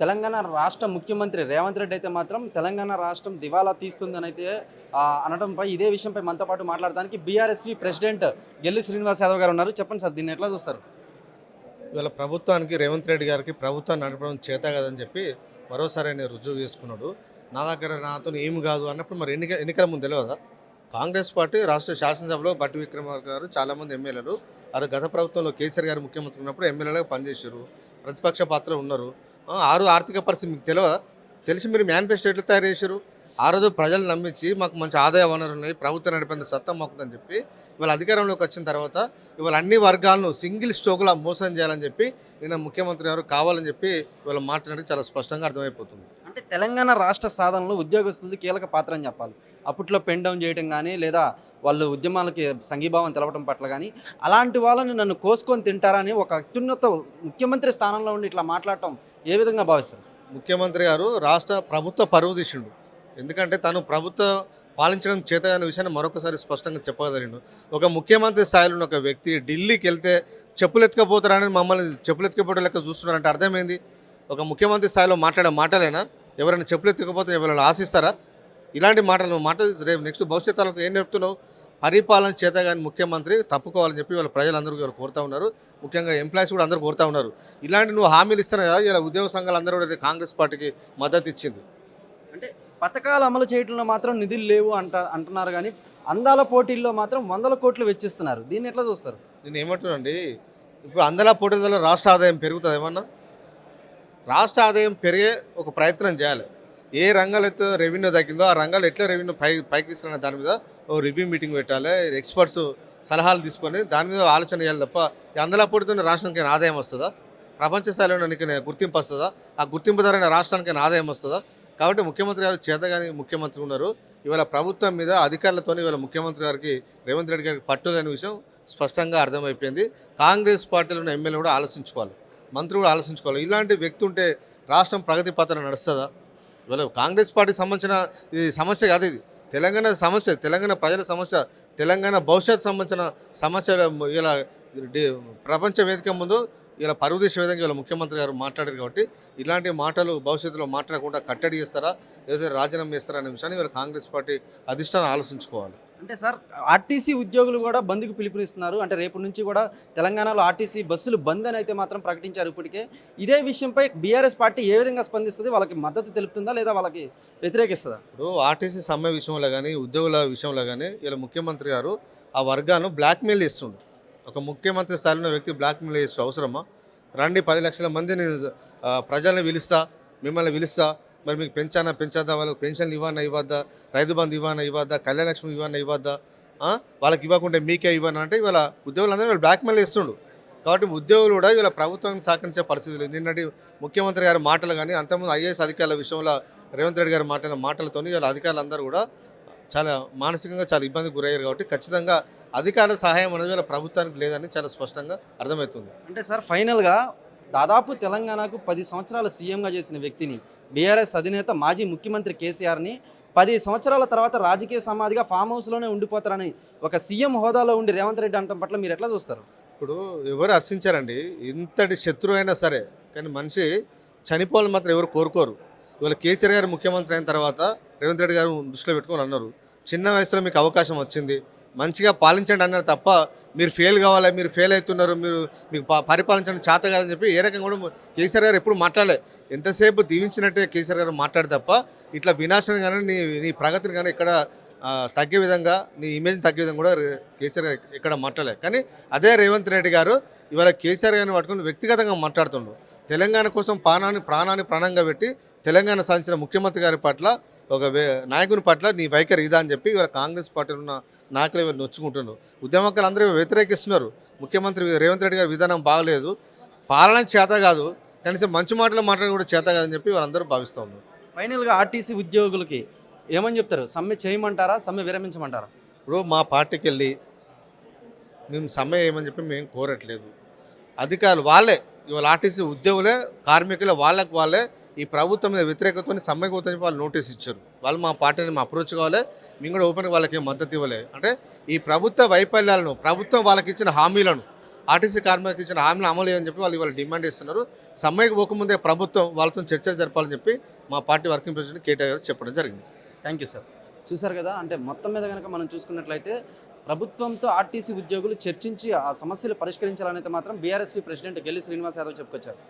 తెలంగాణ రాష్ట్ర ముఖ్యమంత్రి రేవంత్ రెడ్డి అయితే మాత్రం తెలంగాణ రాష్ట్రం దివాలా తీస్తుందని అయితే అనడంపై ఇదే విషయంపై మనతో పాటు మాట్లాడడానికి బీఆర్ఎస్వి ప్రెసిడెంట్ గెల్లు శ్రీనివాస్ యాదవ్ గారు ఉన్నారు. చెప్పండి సార్ దీన్ని ఎట్లా చూస్తారు? ఇవాళ ప్రభుత్వానికి రేవంత్ రెడ్డి గారికి ప్రభుత్వాన్ని నడపడం చేత కదని చెప్పి మరోసారి ఆయన రుజువు చేసుకున్నాడు. నా దగ్గర నాతో ఏమి కాదు అన్నప్పుడు మరి ఎన్నిక ఎన్నికల ముందు తెలియదా? కాంగ్రెస్ పార్టీ రాష్ట్ర శాసనసభలో బట్టి విక్రమార్ గారు చాలామంది ఎమ్మెల్యేలు వారు గత ప్రభుత్వంలో కేసీఆర్ గారు ముఖ్యమంత్రి ఉన్నప్పుడు ఎమ్మెల్యేలుగా పనిచేశారు. ప్రతిపక్ష పాత్ర ఉన్నారు. ఆరు ఆర్థిక పరిస్థితి మీకు తెలియదా తెలిసి మీరు మేనిఫెస్టో ఎట్లా తయారు చేశారు? ఆ రోజు ప్రజలు నమ్మించి మాకు మంచి ఆదాయ వనరులు ఉన్నాయి ప్రభుత్వం నడిపేంత సత్తం మాకుందని చెప్పి ఇవాళ అధికారంలోకి వచ్చిన తర్వాత ఇవాళ అన్ని వర్గాలను సింగిల్ స్టోకులా మోసం చేయాలని చెప్పి నిన్న ముఖ్యమంత్రి గారు కావాలని చెప్పి ఇవాళ మాట్లాడడానికి చాలా స్పష్టంగా అర్థమైపోతుంది. అంటే తెలంగాణ రాష్ట్ర సాధనలో ఉద్యోగస్తులది కీలక పాత్ర అని చెప్పాలి. అప్పట్లో పెన్ డౌన్ చేయడం కానీ లేదా వాళ్ళు ఉద్యమాలకి సంఘీభావం తెలపడం పట్ల కానీ అలాంటి వాళ్ళని నన్ను కోసుకొని తింటారని ఒక అత్యున్నత ముఖ్యమంత్రి స్థానంలో ఉండి ఇట్లా మాట్లాడటం ఏ విధంగా భావిస్తారు? ముఖ్యమంత్రి గారు రాష్ట్ర ప్రభుత్వ పరువు ఎందుకంటే తను ప్రభుత్వ పాలించడం చేత అనే విషయాన్ని మరొకసారి స్పష్టంగా చెప్పగలిగిండు ఒక ముఖ్యమంత్రి స్థాయిలో ఉన్న ఒక వ్యక్తి ఢిల్లీకి వెళ్తే చెప్పులెత్తుకపోతారని మమ్మల్ని చెప్పులు ఎత్తుకపోవడం లెక్క చూస్తున్నారంటే అర్థమైంది ఒక ముఖ్యమంత్రి స్థాయిలో మాట్లాడే మాటలేనా? ఎవరైనా చెప్పులు ఎత్తుకపోతే ఎవరైనా ఆశిస్తారా? ఇలాంటి మాటలు నువ్వు మాట రేపు నెక్స్ట్ భవిష్యత్ తరాలకు ఏం నేర్పుతున్నావు పరిపాలన చేత కానీ ముఖ్యమంత్రి తప్పుకోవాలని చెప్పి వాళ్ళ ప్రజలందరూ ఇవాళ కోరుతా ఉన్నారు. ముఖ్యంగా ఎంప్లాయీస్ కూడా అందరూ కోరుతా ఉన్నారు. ఇలాంటి నువ్వు హామీలు ఇస్తాను కదా ఇలా ఉద్యోగ సంఘాలు అందరూ కూడా కాంగ్రెస్ పార్టీకి మద్దతు ఇచ్చింది. అంటే పథకాలు అమలు చేయడంలో మాత్రం నిధులు లేవు అంట అంటున్నారు కానీ అందాల పోటీల్లో మాత్రం వందల కోట్లు వెచ్చిస్తున్నారు. దీన్ని ఎట్లా చూస్తారు? నేను ఏమంటున్నానండి ఇప్పుడు అందలా పోటీల రాష్ట్ర ఆదాయం పెరుగుతుంది ఏమన్నా? రాష్ట్ర ఆదాయం పెరిగే ఒక ప్రయత్నం చేయాలి. ఏ రంగాలు అయితే రెవెన్యూ తగ్గిందో ఆ రంగాలు ఎట్లా రెవెన్యూ పై పైకి తీసుకున్న దాని మీద ఓ రివ్యూ మీటింగ్ పెట్టాలి. ఎక్స్పర్ట్స్ సలహాలు తీసుకొని దాని మీద ఆలోచన చేయాలి తప్ప అందులో అందలా రాష్ట్రానికి ఆదాయం వస్తుందా? ప్రపంచ స్థాయిలో నీకు గుర్తింపు వస్తుందా? ఆ గుర్తింపు ద్వారా రాష్ట్రానికి ఆదాయం వస్తుందా? కాబట్టి ముఖ్యమంత్రి గారు చేతగాని ముఖ్యమంత్రి ఉన్నారు. ఇవాళ ప్రభుత్వం మీద అధికారులతో ఇవాళ ముఖ్యమంత్రి గారికి రేవంత్ రెడ్డి గారికి పట్టు లేని విషయం స్పష్టంగా అర్థమైపోయింది. కాంగ్రెస్ పార్టీలో ఉన్న ఎమ్మెల్యే కూడా ఆలోచించుకోవాలి. మంత్రి కూడా ఆలోచించుకోవాలి. ఇలాంటి వ్యక్తి ఉంటే రాష్ట్రం ప్రగతి పత్రం నడుస్తుందా? ఇవాళ కాంగ్రెస్ పార్టీ సంబంధించిన ఇది సమస్య కాదు ఇది. తెలంగాణ సమస్య తెలంగాణ ప్రజల సమస్య తెలంగాణ భవిష్యత్ సంబంధించిన సమస్య ఇలా ప్రపంచ వేదిక ముందు ఇలా పరువు దేశ ఇలా ముఖ్యమంత్రి గారు మాట్లాడారు కాబట్టి ఇలాంటి మాటలు భవిష్యత్తులో మాట్లాడకుండా కట్టడి చేస్తారా? లేదా రాజీనామా చేస్తారా అనే విషయాన్ని ఇలా కాంగ్రెస్ పార్టీ అధిష్టానం ఆలోచించుకోవాలి. అంటే సార్ ఆర్టీసీ ఉద్యోగులు కూడా బంద్కి పిలుపునిస్తున్నారు. అంటే రేపు నుంచి కూడా తెలంగాణలో ఆర్టీసీ బస్సులు బంద్ అని అయితే మాత్రం ప్రకటించారు ఇప్పటికే. ఇదే విషయంపై బీఆర్ఎస్ పార్టీ ఏ విధంగా స్పందిస్తుంది? వాళ్ళకి మద్దతు తెలుపుతుందా? లేదా వాళ్ళకి వ్యతిరేకిస్తుందా? ఇప్పుడు ఆర్టీసీ సమ్మె విషయంలో కానీ ఉద్యోగుల విషయంలో కానీ ఇలా ముఖ్యమంత్రి గారు ఆ వర్గాలను బ్లాక్మెయిల్ చేస్తుండు. ఒక ముఖ్యమంత్రి స్థాయిలో ఉన్న వ్యక్తి బ్లాక్మెయిల్ చేస్తూ అవసరమా? రండి పది లక్షల మందిని ప్రజల్ని పిలుస్తా మిమ్మల్ని పిలుస్తా మరి మీకు పెంచానా పెంచద్దా వాళ్ళకి పెన్షన్లు ఇవ్వనా ఇవ్వద్దా? రైతు బంధు ఇవ్వనా ఇవ్వద్దా? కళ్యాణ లక్ష్మి ఇవ్వనా ఇవ్వద్దా? వాళ్ళకి ఇవ్వకుండా మీకే ఇవ్వను? అంటే ఇవాళ ఉద్యోగులందరూ వీళ్ళు బ్లాక్మెయిల్ ఇస్తుండు కాబట్టి ఉద్యోగులు కూడా ఇవాళ ప్రభుత్వాన్ని సహకరించే పరిస్థితి లేదు. నిన్నటి ముఖ్యమంత్రి గారి మాటలు కానీ అంతకుముందు ఐఏఎస్ అధికారుల విషయంలో రేవంత్ రెడ్డి గారు మాట్లాడిన మాటలతో ఇవాళ అధికారులందరూ కూడా చాలా మానసికంగా చాలా ఇబ్బందికి గురయ్యారు కాబట్టి ఖచ్చితంగా అధికారుల సహాయం అనేది వీళ్ళ ప్రభుత్వానికి లేదని చాలా స్పష్టంగా అర్థమవుతుంది. అంటే సార్ ఫైనల్గా దాదాపు తెలంగాణకు పది సంవత్సరాలు సీఎంగా చేసిన వ్యక్తిని బీఆర్ఎస్ అధినేత మాజీ ముఖ్యమంత్రి కేసీఆర్ని పది సంవత్సరాల తర్వాత రాజకీయ సమాధిగా ఫామ్ హౌస్లోనే ఉండిపోతారని ఒక సీఎం హోదాలో ఉండి రేవంత్ రెడ్డి అంటం పట్ల మీరు ఎట్లా చూస్తారు? ఇప్పుడు ఎవరు హర్షించారండి? ఇంతటి శత్రువు అయినా సరే కానీ మనిషి చనిపోవాలని మాత్రం ఎవరు కోరుకోరు. ఇవాళ కేసీఆర్ గారు ముఖ్యమంత్రి అయిన తర్వాత రేవంత్ రెడ్డి గారు దృష్టిలో పెట్టుకొని అన్నారు చిన్న వయసులో మీకు అవకాశం వచ్చింది మంచిగా పాలించండి అన్నారు తప్ప మీరు ఫెయిల్ కావాలి మీరు ఫెయిల్ అవుతున్నారు మీరు మీకు ప- పరిపాలించడం చేత కాదని చెప్పి ఏ రకంగా కూడా కేసీఆర్ గారు ఎప్పుడు మాట్లాడలే. ఎంతసేపు దీవించినట్టే కేసీఆర్ గారు మాట్లాడే తప్ప ఇట్లా వినాశనం కానీ నీ నీ ప్రగతిని కానీ ఇక్కడ తగ్గే విధంగా నీ ఇమేజ్ తగ్గే విధంగా కూడా కేసీఆర్ గారు ఎక్కడ మాట్లాడలే. కానీ అదే రేవంత్ రెడ్డి గారు ఇవాళ కేసీఆర్ గారిని పట్టుకుని వ్యక్తిగతంగా మాట్లాడుతుండ్రు తెలంగాణ కోసం ప్రాణాన్ని ప్రాణాన్ని ప్రాణంగా పెట్టి తెలంగాణ సాధించిన ముఖ్యమంత్రి గారి పట్ల ఒక నాయకుని పట్ల నీ వైఖరి ఇదా అని చెప్పి ఇవాళ కాంగ్రెస్ పార్టీలో ఉన్న నాయకులు ఇవాళ నొచ్చుకుంటున్నారు? ఉద్యమకాలు అందరూ వ్యతిరేకిస్తున్నారు. ముఖ్యమంత్రి రేవంత్ రెడ్డి గారి విధానం బాగలేదు. పాలన చేత కాదు. కనీసం మంచి మాటలు మాట్లాడి కూడా చేత కాదని చెప్పి వాళ్ళందరూ భావిస్తూ ఉన్నారు. ఫైనల్గా ఆర్టీసీ ఉద్యోగులకి ఏమని చెప్తారు? సమ్మె చేయమంటారా? సమ్మె విరమించమంటారా? ఇప్పుడు మా పార్టీకి వెళ్ళి మేము సమ్మె చేయమని చెప్పి మేము కోరట్లేదు. అధికారులు వాళ్ళే ఇవాళ ఆర్టీసీ ఉద్యోగులే కార్మికులే వాళ్ళకి వాళ్ళే ఈ ప్రభుత్వం మీద వ్యతిరేకతని సమ్మె కూతని వాళ్ళు నోటీస్ ఇచ్చారు. వాళ్ళు మా పార్టీని మా అప్రోచ్ కావాలి మేము కూడా ఓపెన్గా వాళ్ళకి మద్దతు ఇవ్వలే. అంటే ఈ ప్రభుత్వ వైఫల్యాలను ప్రభుత్వం వాళ్ళకి ఇచ్చిన హామీలను ఆర్టీసీ కార్మికులకు ఇచ్చిన హామీలు అమలు చేయని చెప్పి వాళ్ళు ఇవాళ డిమాండ్ చేస్తున్నారు. సమ్మెకి పోకముందే ప్రభుత్వం వాళ్ళతో చర్చలు జరపాలని చెప్పి మా party working president KTR garu చెప్పడం జరిగింది. Thank you sir. చూసారు కదా అంటే మొత్తం మీద కనుక మనం చూసుకున్నట్లయితే ప్రభుత్వంతో ఆర్టీసీ ఉద్యోగులు చర్చించి ఆ సమస్యలు పరిష్కరించాలనైతే మాత్రం బీఆర్ఎస్పీ ప్రెసిడెంట్ గెల్లి శ్రీనివాస్ యాదవ్ చెప్పుకొచ్చారు.